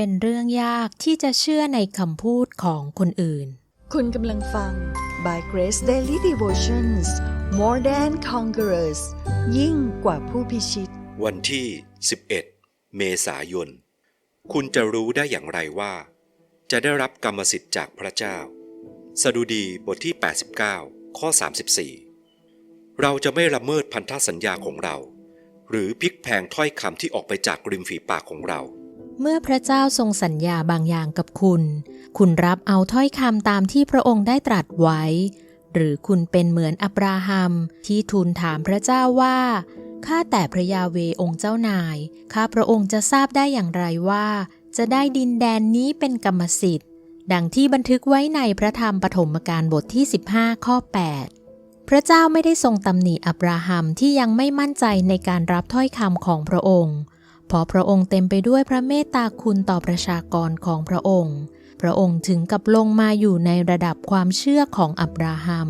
เป็นเรื่องยากที่จะเชื่อในคำพูดของคนอื่น คุณกำลังฟัง By Grace Daily Devotions More Than Conquerors ยิ่งกว่าผู้พิชิต วันที่ 11 เมษายน คุณจะรู้ได้อย่างไรว่า จะได้รับกรรมสิทธิ์จากพระเจ้า สดุดีบทที่ 89 ข้อ 34 เราจะไม่ละเมิดพันธสัญญาของเรา หรือพลิกแพลงถ้อยคำที่ออกไปจากริมฝีปากของเรา เมื่อพระเจ้าทรงสัญญาบางอย่างกับคุณ คุณรับเอาถ้อยคำตามที่พระองค์ได้ตรัสไว้ หรือคุณเป็นเหมือนอับราฮัมที่ทูลถามพระเจ้าว่า ข้าแต่พระยาเวองค์เจ้านาย ข้าพระองค์จะทราบได้อย่างไรว่า จะได้ดินแดนนี้เป็นกรรมสิทธิ์ ดังที่บันทึกไว้ในพระธรรมปฐมกาลบทที่ 15 ข้อ 8 พระเจ้าไม่ได้ทรงตำหนิอับราฮัมที่ยังไม่มั่นใจในการรับถ้อยคำของพระองค์ เพราะพระองค์เต็มไปด้วยพระเมตตาคุณต่อประชากรของพระองค์ พระองค์ถึงกับลงมาอยู่ในระดับความเชื่อของอับราฮัม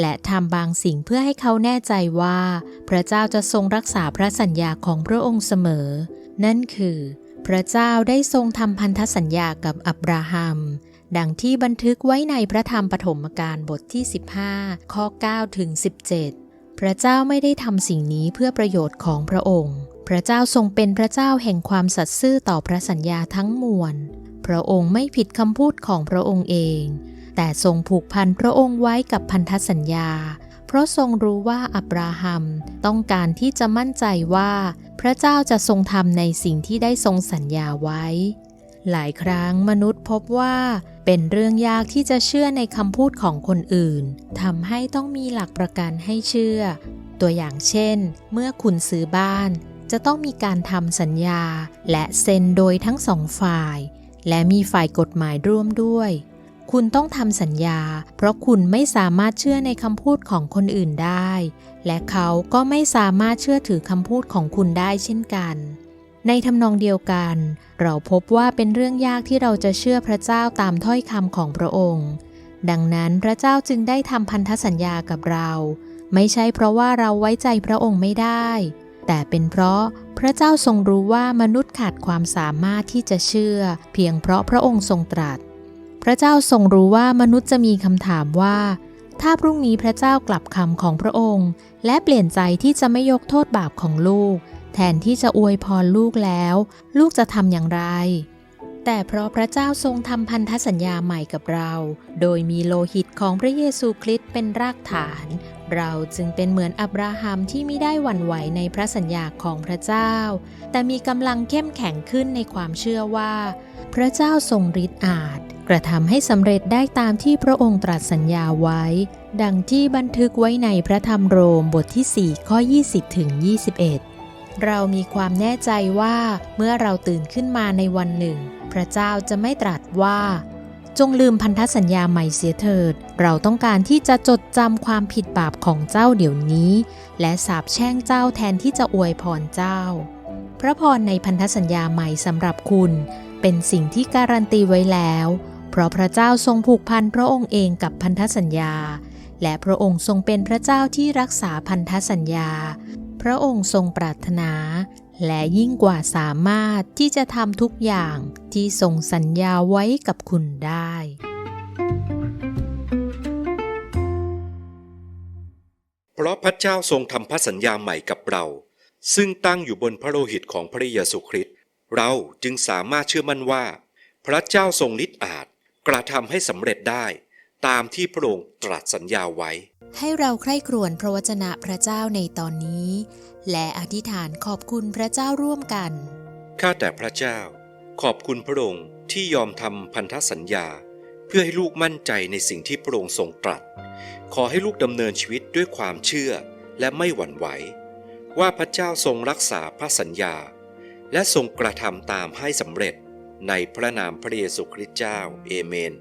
และทำบางสิ่งเพื่อให้เขาแน่ใจว่า พระเจ้าจะทรงรักษาพระสัญญาของพระองค์เสมอ นั่นคือ พระเจ้าได้ทรงทำพันธสัญญากับอับราฮัม ดังที่บันทึกไว้ในพระธรรมปฐมกาลบทที่ 15 ข้อ9ถึง17 พระเจ้าไม่ได้ทำสิ่งนี้เพื่อประโยชน์ของพระองค์ พระเจ้าทรงเป็นพระเจ้าแห่งความสัตย์ซื่อต่อพระสัญญาทั้งมวล พระองค์ไม่ผิดคำพูดของพระองค์เอง แต่ทรงผูกพันพระองค์ไว้กับพันธสัญญา เพราะทรงรู้ว่าอับราฮัมต้องการที่จะมั่นใจว่า พระเจ้าจะทรงทำในสิ่งที่ได้ทรงสัญญาไว้ หลายครั้งมนุษย์พบว่าเป็นเรื่องยากที่จะเชื่อในคำพูดของคนอื่นทำให้ต้องมีหลักประกันให้เชื่อ ตัวอย่างเช่น เมื่อคุณซื้อบ้าน จะต้องมีการทำสัญญาและเซ็นโดยทั้งสองฝ่าย และมีฝ่ายกฎหมายร่วมด้วย คุณต้องทำสัญญา เพราะคุณไม่สามารถเชื่อในคำพูดของคนอื่นได้ และเขาก็ไม่สามารถเชื่อถือคำพูดของคุณได้เช่นกัน ในทำนองเดียวกัน เราพบว่าเป็นเรื่องยากที่เราจะเชื่อพระเจ้าตามถ้อยคำของพระองค์ ดังนั้นพระเจ้าจึงได้ทำพันธสัญญากับเรา ไม่ใช่เพราะว่าเราไว้ใจพระองค์ไม่ได้ แต่เป็นเพราะพระเจ้าทรงรู้ว่ามนุษย์ขาดความสามารถที่จะเชื่อ เพียงเพราะพระองค์ทรงตรัส พระเจ้าทรงรู้ว่ามนุษย์จะมีคำถามว่า ถ้าพรุ่งนี้พระเจ้ากลับคำของพระองค์ และเปลี่ยนใจที่จะไม่ยกโทษบาปของลูก แทนที่จะอวยพรลูกแล้ว ลูกจะทำอย่างไร แต่เพราะพระเจ้าทรงทำพันธสัญญาใหม่กับเรา โดยมีโลหิตของพระเยซูคริสต์เป็นรากฐาน เราจึงเป็นเหมือนอับราฮัมที่ไม่ได้หวั่นไหวในพระสัญญาของพระเจ้า แต่มีกำลังเข้มแข็งขึ้นในความเชื่อว่า พระเจ้าทรงฤทธิ์อาจกระทำให้สำเร็จได้ตามที่พระองค์ตรัสสัญญาไว้ ดังที่บันทึกไว้ในพระธรรมโรมบทที่ 4 ข้อ 20ถึง21 เรามีความแน่ใจว่าเมื่อเราตื่นขึ้นมาในวันหนึ่ง พระเจ้าจะไม่ตรัสว่า จงลืมพันธสัญญาใหม่เสียเถิด เราต้องการที่จะจดจำความผิดบาปของเจ้าเดี๋ยวนี้ และสาบแช่งเจ้าแทนที่จะอวยพรเจ้า พระพรในพันธสัญญาใหม่สำหรับคุณ เป็นสิ่งที่การันตีไว้แล้ว เพราะพระเจ้าทรงผูกพันพระองค์เองกับพันธสัญญา และพระองค์ทรงเป็นพระเจ้าที่รักษาพันธสัญญา พระองค์ทรงปรารถนา และยิ่งกว่าสามารถที่จะทำทุกอย่างที่ทรงสัญญาไว้กับคุณได้ เพราะพระเจ้าทรงทำพันสัญญาใหม่กับเรา ซึ่งตั้งอยู่บนพระโลหิตของพระเยซูคริสต์เราจึงสามารถเชื่อมั่นว่า พระเจ้าทรงฤทธิ์อาจกระทำให้สำเร็จได้ ตามที่พระองค์ตรัสสัญญาไว้ ให้เราใคร่ครวญพระวจนะพระเจ้าในตอนนี้ และอธิษฐานขอบคุณพระเจ้าร่วมกัน ข้าแต่พระเจ้า ขอบคุณพระองค์ที่ยอมทำพันธสัญญา เพื่อให้ลูกมั่นใจในสิ่งที่พระองค์ทรงตรัส ขอให้ลูกดำเนินชีวิตด้วยความเชื่อและไม่หวั่นไหว ว่าพระเจ้าทรงรักษาพระสัญญา และทรงกระทำตามให้สำเร็จในพระนามพระเยซูคริสต์เจ้า เอเมน